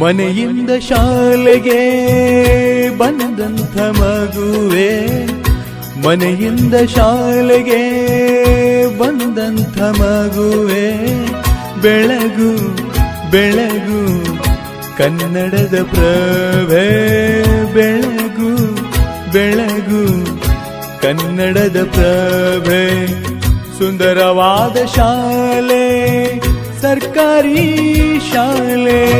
ಮನೆಯಿಂದ ಶಾಲೆಗೆ ಬಂದಂಥ ಮಗುವೆ. ಮನೆಯಿಂದ ಶಾಲೆಗೆ ಬಂದಂಥ ಮಗುವೆ. ಬೆಳಗು ಬೆಳಗು, ಕನ್ನಡದ ಪ್ರಭೆ. ಬೆಳಗು ಬೆಳಗು, ಕನ್ನಡದ ಪ್ರಭೆ. ಸುಂದರವಾದ ಶಾಲೆ, ಸರ್ಕಾರಿ ಶಾಲೆ.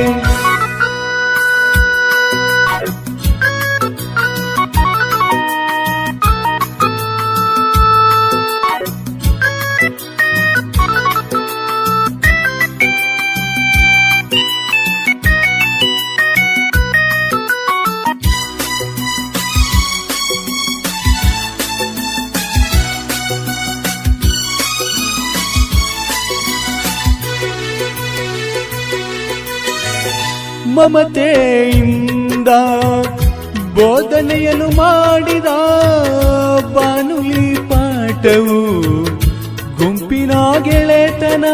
ಮಮತೆಯಿಂದ ಬೋಧನೆಯನ್ನು ಮಾಡಿದ ಬಾನುಲಿ ಪಾಠವು ಗುಂಪಿನ ಗೆಳೆತನ.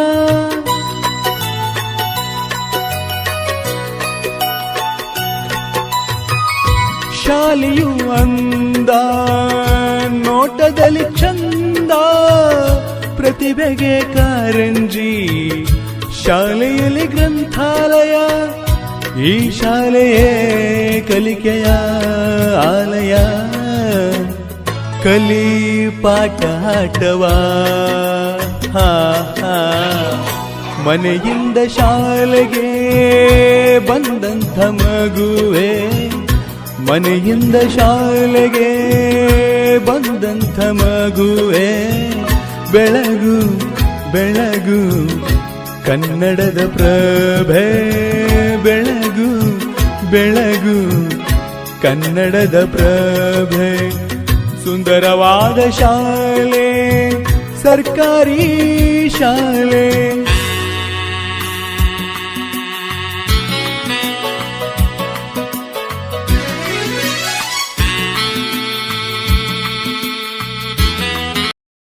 ಶಾಲೆಯು ಅಂದ, ನೋಟದಲ್ಲಿ ಚಂದ ಪ್ರತಿಭೆಗೆ ಕಾರಂಜಿ, ಶಾಲೆಯಲ್ಲಿ ಗ್ರಂಥಾಲಯ. ಈ ಶಾಲೆಯೇ ಕಲಿಕೆಯ ಆಲಯ. ಕಲಿ ಪಾಠ ಆಟವಾ ಹಾ ಹಾ. ಮನೆಯಿಂದ ಶಾಲೆಗೆ ಬಂದಂಥ ಮಗುವೆ. ಮನೆಯಿಂದ ಶಾಲೆಗೆ ಬಂದಂಥ ಮಗುವೆ. ಬೆಳಗು ಬೆಳಗು ಕನ್ನಡದ ಪ್ರಭೆ ಬೆಳಗು ಬೆಳಗು. ಕನ್ನಡದ ಪ್ರಭೆ ಸುಂದರವಾದ ಶಾಲೆ ಸರ್ಕಾರಿ ಶಾಲೆ.